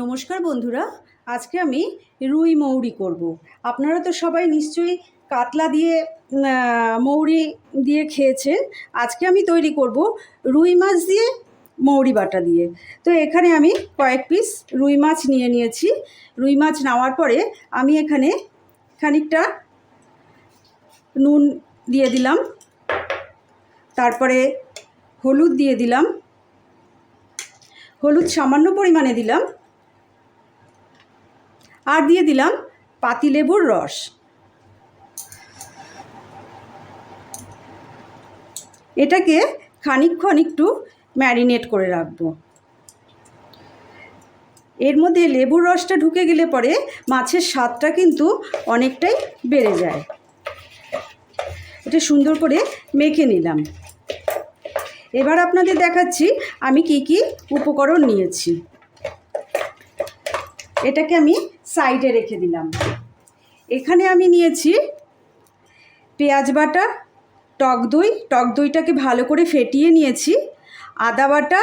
নমস্কার বন্ধুরা, আজকে আমি রুই মৌরি করব। আপনারা তো সবাই নিশ্চয়ই কাতলা দিয়ে মৌরি দিয়ে খেয়েছেন। আজকে আমি তৈরি করব রুই মাছ দিয়ে, মৌরি বাটা দিয়ে। তো এখানে আমি কয়েক পিস রুই মাছ নিয়ে নিয়েছি। রুই মাছ নেওয়ার পরে আমি এখানে খানিকটা নুন দিয়ে দিলাম। তারপরে হলুদ দিয়ে দিলাম। হলুদ সামান্য পরিমাণে দিলাম। আর দিয়ে দিলাম পাতিলেবুর রস। এটাকে খানিকক্ষণ একটু ম্যারিনেট করে রাখব। এর মধ্যে লেবুর রসটা ঢুকে গেলে পরে মাছের স্বাদটা কিন্তু অনেকটাই বেড়ে যায়। এটা সুন্দর করে মেখে নিলাম। এবার আপনাদের দেখাচ্ছি আমি কি কি উপকরণ নিয়েছি। এটাকে আমি সাইডে রেখে দিলাম। এখানে আমি নিয়েছি পেঁয়াজ বাটা, টক দই। টক দইটাকে ভালো করে ফেটিয়ে নিয়েছি। আদা বাটা,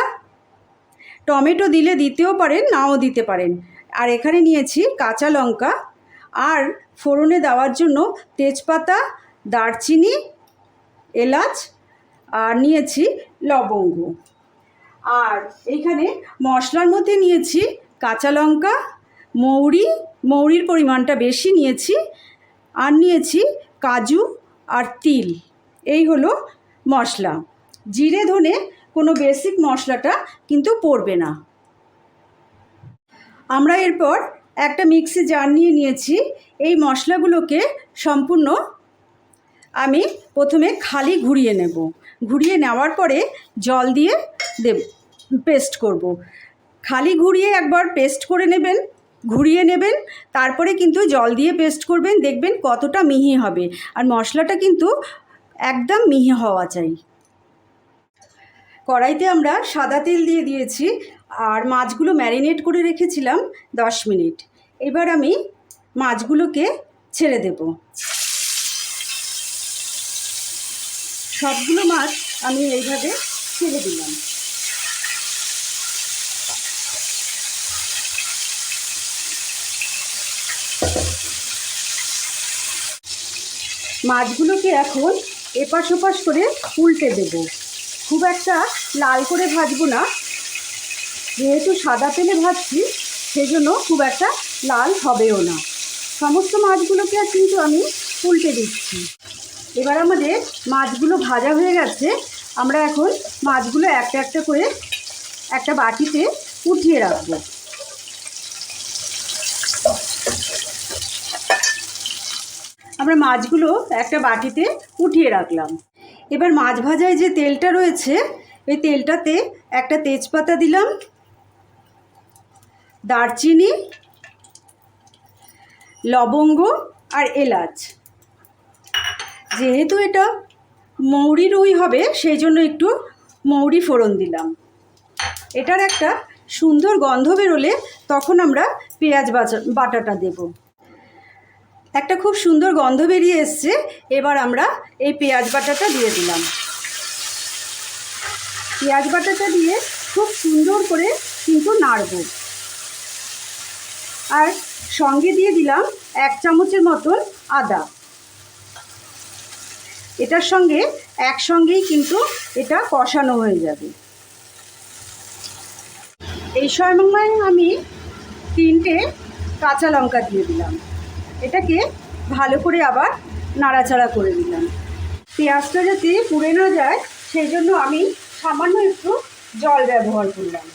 টমেটো দিলে দিতেও পারেন, নাও দিতে পারেন। আর এখানে নিয়েছি কাঁচা লঙ্কা। আর ফোড়নে দেওয়ার জন্য তেজপাতা, দারচিনি, এলাচ, আর নিয়েছি লবঙ্গ। আর এইখানে মশলার মধ্যে নিয়েছি কাঁচা লঙ্কা মৌরি, মৌরির পরিমাণটা বেশি নিয়েছি, আর নিয়েছি কাজু আর তিল। এই হলো মশলা। জিরে, ধনে কোনো বেসিক মশলাটা কিন্তু পড়বে না। আমরা এরপর একটা মিক্সি জার নিয়ে নিয়েছি। এই মশলাগুলোকে সম্পূর্ণ আমি প্রথমে খালি ঘুরিয়ে নেব। ঘুরিয়ে নেওয়ার পরে জল দিয়ে দেব পেস্ট করব। খালি ঘুরিয়ে একবার পেস্ট করে নেবেন। ঘুরিয়ে নেবেন, তারপরে কিন্তু জল দিয়ে পেস্ট করবেন, দেখবেন কতটা মিহি হবে। আর মশলাটা কিন্তু একদম মিহি হওয়া চাই। কড়াইতে আমরা সাদা তেল দিয়ে দিয়েছি, আর মাছগুলো ম্যারিনেট করে রেখেছিলাম দশ মিনিট। এবার আমি মাছগুলোকে ছেড়ে দেব। সবগুলো মাছ আমি এইভাবে ছেড়ে দিলাম। মাছগুলোকে এখন এপাশ ওপাশ করে উল্টে দেব। খুব একটা লাল করে ভাজবো না। যেহেতু সাদা তেলে ভাজছি, সেজন্য খুব একটা লাল হবেও না। সমস্ত মাছগুলোকে কিন্তু আমি উল্টে দিচ্ছি। এবার আমাদের মাছগুলো ভাজা হয়ে গেছে। আমরা এখন মাছগুলো একটা একটা করে একটা বাটিতে উঠিয়ে রাখব। আমরা মাছগুলো একটা বাটিতে উঠিয়ে রাখলাম। এবার মাছ ভাজায় যে তেলটা রয়েছে, ওই তেলটাতে একটা তেজপাতা দিলাম, দারচিনি, লবঙ্গ আর এলাচ। যেহেতু এটা মৌরি রুই হবে, সেই জন্য একটু মৌরি ফোড়ন দিলাম। এটার একটা সুন্দর গন্ধ বেরোলে তখন আমরা পেঁয়াজ বাটাটা দেবো। একটা খুব সুন্দর গন্ধ বেরিয়ে এসছে। এবার আমরা এই পেঁয়াজ বাটাটা দিয়ে দিলাম। পেঁয়াজ বাটাটা দিয়ে খুব সুন্দর করে কিন্তু নাড়ব। আর সঙ্গে দিয়ে দিলাম এক চামচের মতন আদা। এটার সঙ্গে একসঙ্গেই কিন্তু এটা কষানো হয়ে যাবে। এই সময় আমি তিনটে কাঁচা লঙ্কা দিয়ে দিলাম। এটাকে ভালো করে আবার নাড়াচাড়া করে দিলাম পেঁয়াজটা যাতে পুড়ে না যায়, সেই জন্য আমি সামান্য একটু জল ব্যবহার করলাম।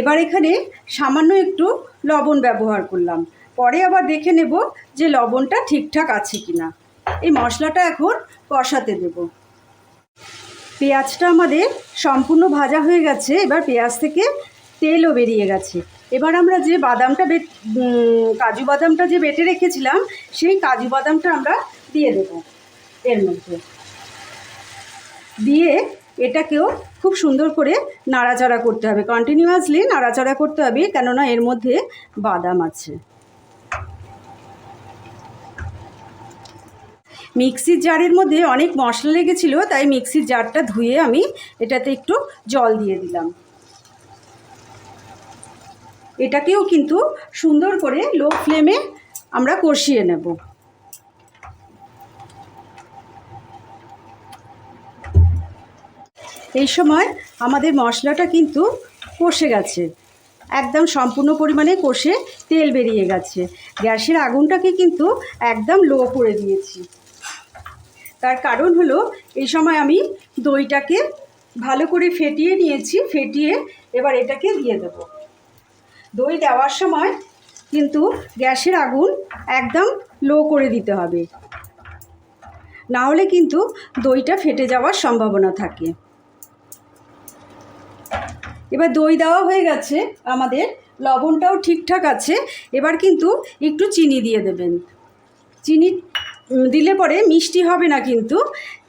এবার এখানে সামান্য একটু লবণ ব্যবহার করলাম। পরে আবার দেখে নেব যে লবণটা ঠিকঠাক আছে কিনা। এই মশলাটা এখন কষাতে দেবো। পেঁয়াজটা আমাদের সম্পূর্ণ ভাজা হয়ে গেছে, এবার পেঁয়াজ থেকে তেলও বেরিয়ে গেছে। এবার আমরা যে বাদামটা বে কাজু বাদামটা যে বেটে রেখেছিলাম, সেই কাজু বাদামটা আমরা দিয়ে দেব এর মধ্যে। দিয়ে এটাকেও খুব সুন্দর করে নাড়াচাড়া করতে হবে কন্টিনিউয়াসলি নাড়াচাড়া করতে হবে, কেননা এর মধ্যে বাদাম আছে। মিক্সির জারের মধ্যে অনেক মশলা লেগেছিল, তাই মিক্সির জারটা ধুয়ে আমি এটাতে একটু জল দিয়ে দিলাম। এটাকেও কিন্তু সুন্দর করে লো ফ্লেমে আমরা কষিয়ে নেব। এই সময় আমাদের মশলাটা কিন্তু কষে গেছে। একদম সম্পূর্ণ পরিমাণে কষে তেল বেরিয়ে গেছে। গ্যাসের আগুনটাকে কিন্তু একদম লো করে দিয়েছি। তার কারণ হলো, এই সময় আমি দইটাকে ভালো করে ফেটিয়ে নিয়েছি, ফেটিয়ে এবার এটাকে দিয়ে দেবো। দই দেওয়ার সময় কিন্তু গ্যাসের আগুন একদম লো করে দিতে হবে। না হলে কিন্তু দইটা ফেটে যাওয়ার সম্ভাবনা থাকে। এবার দই দেওয়া হয়ে গেছে, আমাদের লবণটাও ঠিকঠাক আছে, এবার কিন্তু একটু চিনি দিয়ে দেবেন। চিনি দিলে পরে মিষ্টি হবে না কিন্তু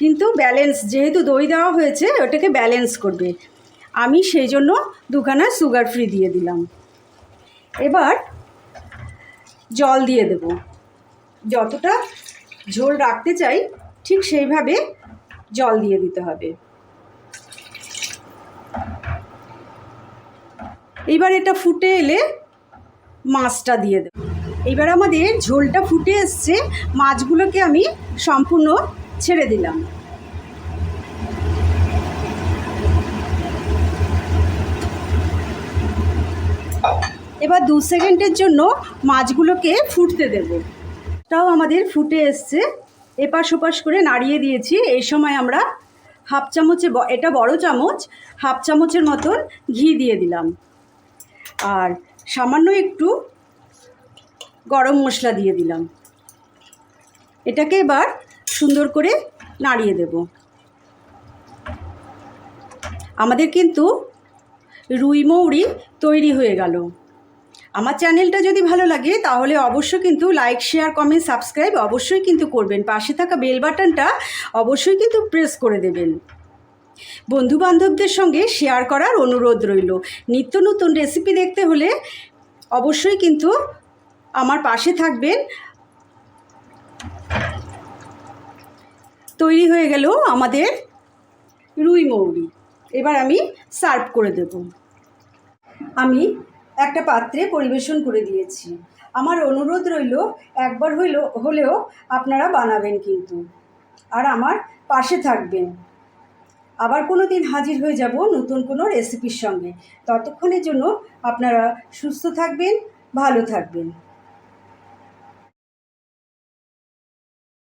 কিন্তু ব্যালেন্স যেহেতু দই দেওয়া হয়েছে, ওটাকে ব্যালেন্স করবে। আমি সেই জন্য দুখানা সুগার ফ্রি দিয়ে দিলাম। এবার জল দিয়ে দেব। যতটা ঝোল রাখতে চাই, ঠিক সেইভাবে জল দিয়ে দিতে হবে। এবার এটা ফুটে এলে মাছটা দিয়ে দেব। এবার আমাদের ঝোলটা ফুটে এসছে, মাছগুলোকে আমি সম্পূর্ণ ছেড়ে দিলাম। এবার দু সেকেন্ডের জন্য মাছগুলোকে ফুটতে দেব। তাও আমাদের ফুটে এসছে। এপাশ ওপাশ করে নাড়িয়ে দিয়েছি। এই সময় আমরা হাফ চামচে এটা বড় চামচ, হাফ চামচের মতন ঘি দিয়ে দিলাম। আর সামান্য একটু গরম মশলা দিয়ে দিলাম। এটাকে এবার সুন্দর করে নাড়িয়ে দেব। আমাদের কিন্তু রুই মৌরি তৈরি হয়ে গেল। আমার চ্যানেলটা যদি ভালো লাগে, তাহলে অবশ্যই কিন্তু লাইক, শেয়ার, কমেন্ট, সাবস্ক্রাইব অবশ্যই কিন্তু করবেন। পাশে থাকা বেল বাটনটা অবশ্যই কিন্তু প্রেস করে দেবেন। বন্ধু বান্ধবদের সঙ্গে শেয়ার করার অনুরোধ রইল। নিত্য নতুন রেসিপি দেখতে হলে অবশ্যই কিন্তু আমার পাশে থাকবেন। তৈরি হয়ে গেল আমাদের রুই মৌরি। এবার আমি সার্ভ করে দেব। আমি একটা পাত্রে পরিবেশন করে দিয়েছি। আমার অনুরোধ রইল, একবার হইল, হলেও আপনারা বানাবেন কিন্তু। আর আমার পাশে থাকবেন। আবার কোনো দিন হাজির হয়ে যাব নতুন কোনো রেসিপির সঙ্গে। ততক্ষণের জন্য আপনারা সুস্থ থাকবেন, ভালো থাকবেন।